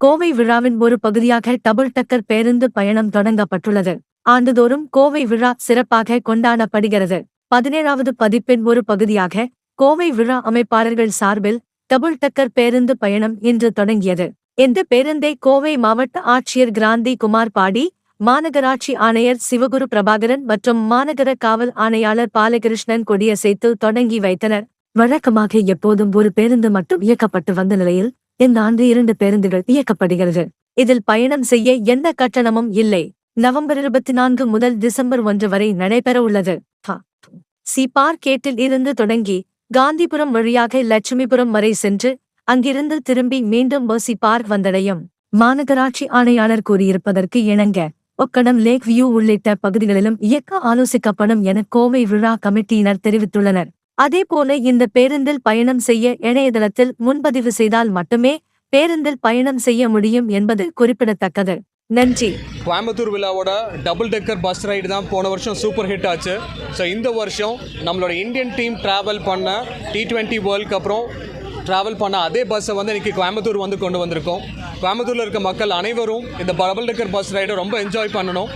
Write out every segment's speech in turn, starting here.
கோவை விழாவின் ஒரு பகுதியாக டபுள் டக்கர் பேருந்து பயணம் தொடங்கப்பட்டுள்ளது. ஆண்டுதோறும் கோவை விழா சிறப்பாக கொண்டாடப்படுகிறது. பதினேழாவது பதிப்பின் ஒரு பகுதியாக கோவை விழா அமைப்பாளர்கள் சார்பில் டபுள் டக்கர் பேருந்து பயணம் இன்று தொடங்கியது. இந்த பேருந்தை கோவை மாவட்ட ஆட்சியர் கிராந்தி குமார் பாடி மாநகராட்சி ஆணையர் சிவகுரு பிரபாகரன் மற்றும் மாநகர காவல் ஆணையாளர் பாலகிருஷ்ணன் கொடியசைத்து தொடங்கி வைத்தனர். வழக்கமாக எப்போதும் ஒரு பேருந்து மட்டும் இயக்கப்பட்டு வந்த நிலையில் இந்த ஆண்டு இரண்டு பேருந்துகள் இயக்கப்படுகிறது. இதில் பயணம் செய்ய எந்த கட்டணமும் இல்லை. நவம்பர் இருபத்தி நான்கு முதல் டிசம்பர் ஒன்று வரை நடைபெற உள்ளது. சி. பார்க்கேட்டில் இருந்து தொடங்கி காந்திபுரம் வழியாக லட்சுமிபுரம் வரை சென்று அங்கிருந்து திரும்பி மீண்டும் பசி பார்க் வந்தடையும். மாநகராட்சி ஆணையாளர் கூறியிருப்பதற்கு இணங்க ஒக்கடம் லேக் வியூ உள்ளிட்ட பகுதிகளிலும் இயக்க ஆலோசிக்கப்படும் என கோவை விழா கமிட்டியினர் தெரிவித்துள்ளனர். அதேபோல இந்த பேருந்தில் பயணம் செய்ய இணையதளத்தில் முன்பதிவு செய்தால் மட்டுமே பேருந்தில் பயணம் செய்ய முடியும் என்பது குறிப்பிடத்தக்கது. நன்றி. கோயம்புத்தூர் விழாவோட டபுள் டெக்கர் பஸ் ரைடு தான் போன வருஷம் சூப்பர் ஹிட் ஆச்சு. ஸோ இந்த வருஷம் நம்மளோட இந்தியன் டீம் ட்ராவல் பண்ண டி ட்வெண்ட்டி வேர்ல்டுக்கு அப்புறம் ட்ராவல் பண்ண அதே பஸ்ஸை வந்து இன்றைக்கி கோயம்புத்தூர் வந்து கொண்டு வந்திருக்கோம். கோயம்புத்தூரில் இருக்க மக்கள் அனைவரும் இந்த டபுள் டெக்கர் பஸ் ரைடை ரொம்ப என்ஜாய் பண்ணணும்.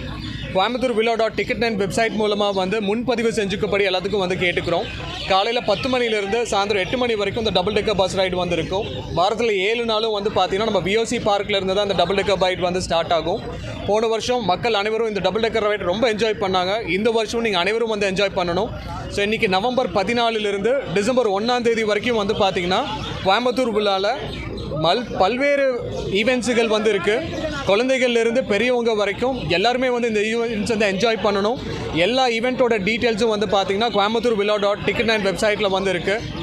கோயம்புத்தூர் விழா டாட் டிக்கெட் நைன் வெப்சைட் மூலமாக வந்து முன்பதிவு செஞ்சுக்கப்படி எல்லாத்துக்கும் வந்து கேட்டுக்கிறோம். காலையில் பத்து மணிலேருந்து சாயந்தரம் எட்டு மணி வரைக்கும் இந்த டபுள் டெக்கர் பஸ் ரைடு வந்து இருக்கும் வாரத்தில் ஏழு நாளும் வந்து பார்த்தீங்கன்னா நம்ம விஓசி பார்க்கில் இருந்து தான் இந்த டபுள் டெக்கர் ரைடு வந்து ஸ்டார்ட் ஆகும். போன வருஷம் மக்கள் அனைவரும் இந்த டபுள் டெக்கர் ரைடு ரொம்ப என்ஜாய் பண்ணாங்க. இந்த வருஷம் நீங்கள் அனைவரும் வந்து என்ஜாய் பண்ணணும். ஸோ இன்றைக்கி நவம்பர் பதினாலிலிருந்து டிசம்பர் ஒன்றாம் தேதி வரைக்கும் வந்து பார்த்திங்கன்னா கோயம்புத்தூர் விழாவில் மல் பல்வேறு ஈவெண்ட்ஸுகள் வந்து இருக்குது குழந்தைகள்லேருந்து பெரியவங்க வரைக்கும் எல்லாருமே வந்து இந்த ஈவெண்ட்ஸ் வந்து என்ஜாய் பண்ணணும். எல்லா ஈவெண்ட்டோட டீட்டெயில்ஸும் வந்து பார்த்திங்கன்னா கோயம்புத்தூர் விழா டாட் டிக்கெட் நைன் வெப்சைட்டில் வந்து இருக்குது